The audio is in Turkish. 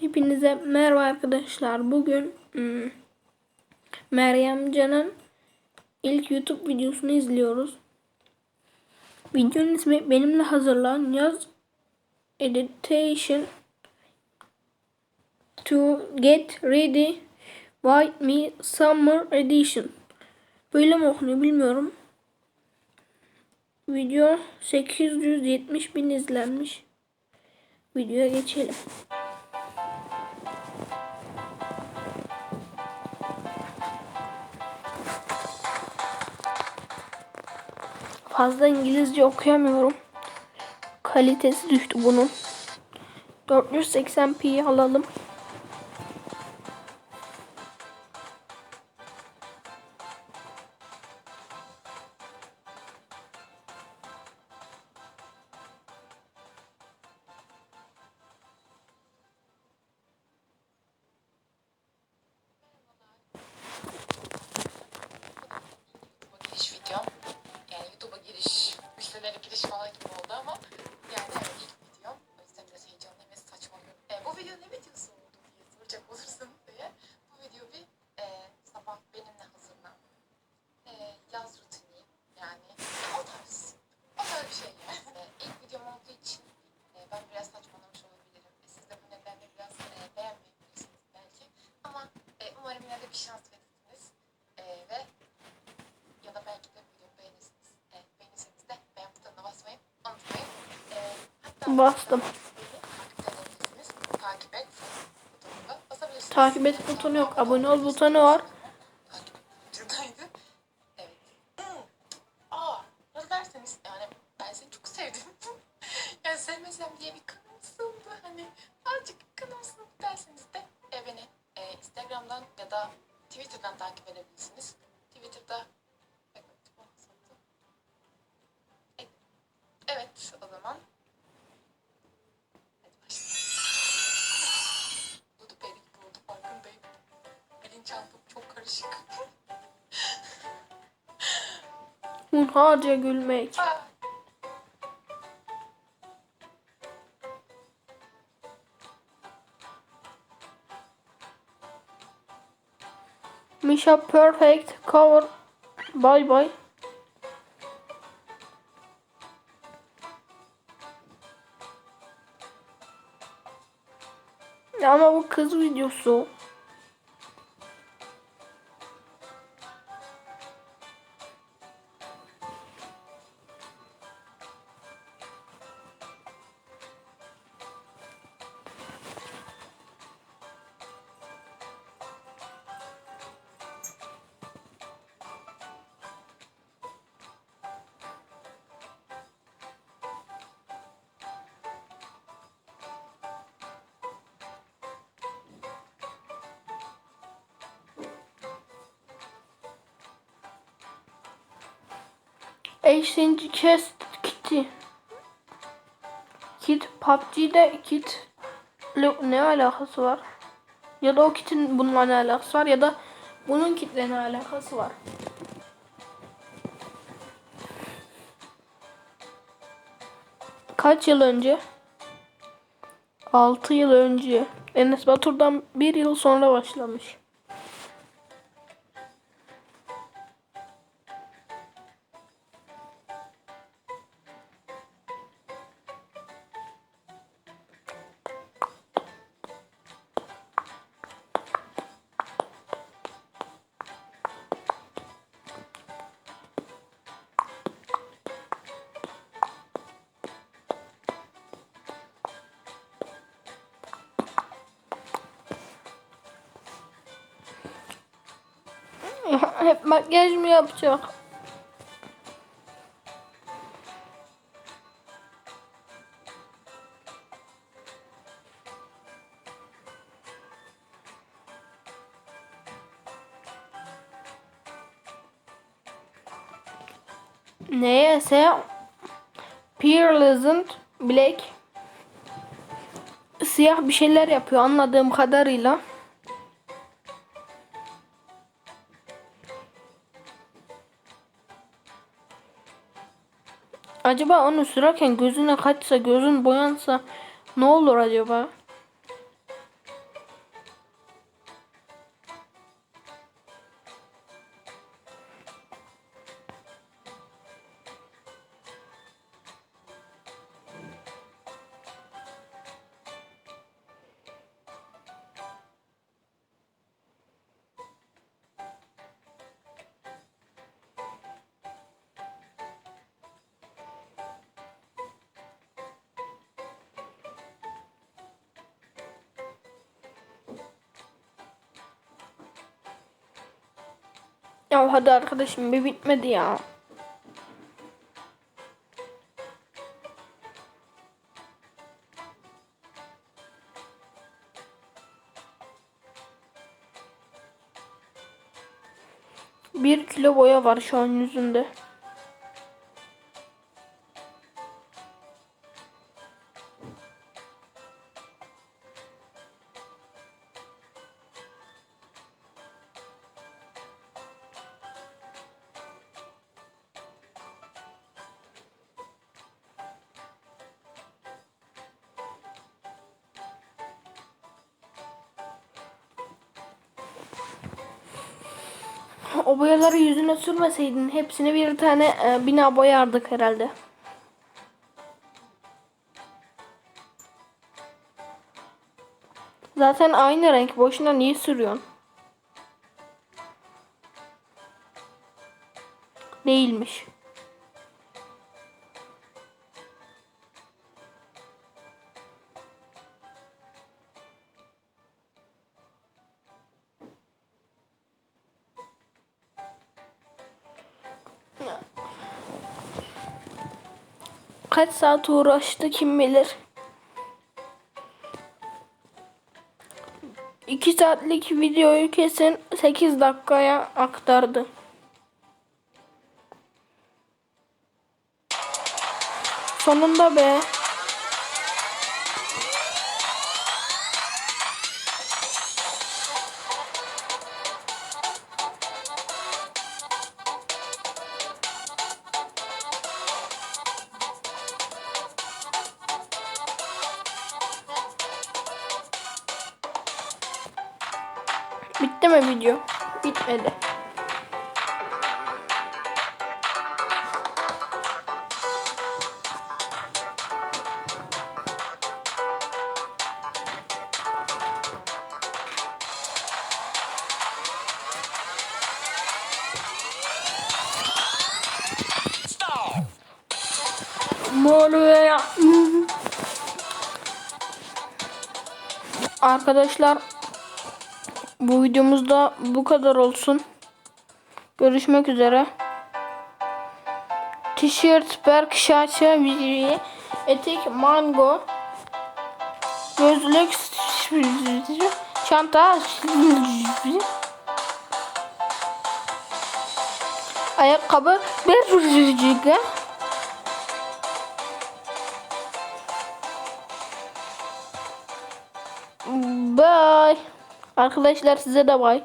Hepinize merhaba arkadaşlar. Bugün hmm, Meryem Can'ın ilk YouTube videosunu izliyoruz. Videonun ismi benimle hazırlan yaz editation to get ready White Me Summer Edition. Böyle mi okunuyor bilmiyorum. Video 870 bin izlenmiş. Videoya geçelim. Fazla İngilizce okuyamıyorum. Kalitesi düştü bunun. 480p alalım. Bastım. Takip et butonu yok. Abone ol butonu var. Sevmesem diye bir kanımsındı. Hani azıcık kanımsındı derseniz de e, Instagram'dan ya da Twitter'dan takip edebilirsiniz. Hunharca gülmek. Misha Perfect Cover. Bye bye. Ama bu kız videosu. Eşinci kez Kitty. Kit PUBG'de Kit ne alakası var? Ya da o Kit'in bununla ne alakası var ya da bunun Kit'le ne alakası var? Kaç yıl önce? 6 yıl önce. Enes Batur'dan bir yıl sonra başlamış. Hep makyaj mı yapacak? Neyse Pearles'ın Black siyah bir şeyler yapıyor anladığım kadarıyla. Acaba onu sürerken gözüne kaçsa, gözün boyansa ne olur acaba? Ya hadi arkadaşım bir bitmedi ya. Bir kilo boya var şu an yüzünde. O boyaları yüzüne sürmeseydin hepsini bir tane e, bina boyardık herhalde. Zaten aynı renk. Boşuna niye sürüyorsun? Değilmiş. Kaç saat uğraştı kim bilir. 2 saatlik videoyu kesin 8 dakikaya aktardı. Sonunda be. Bitti mi video? Bitmedi. Ya? Arkadaşlar bu videomuzda bu kadar olsun. Görüşmek üzere. Tişört, berk, şaça, viziri, etek, mango, gözlük, çanta, ayakkabı, bir Bye. Arkadaşlar size de bye.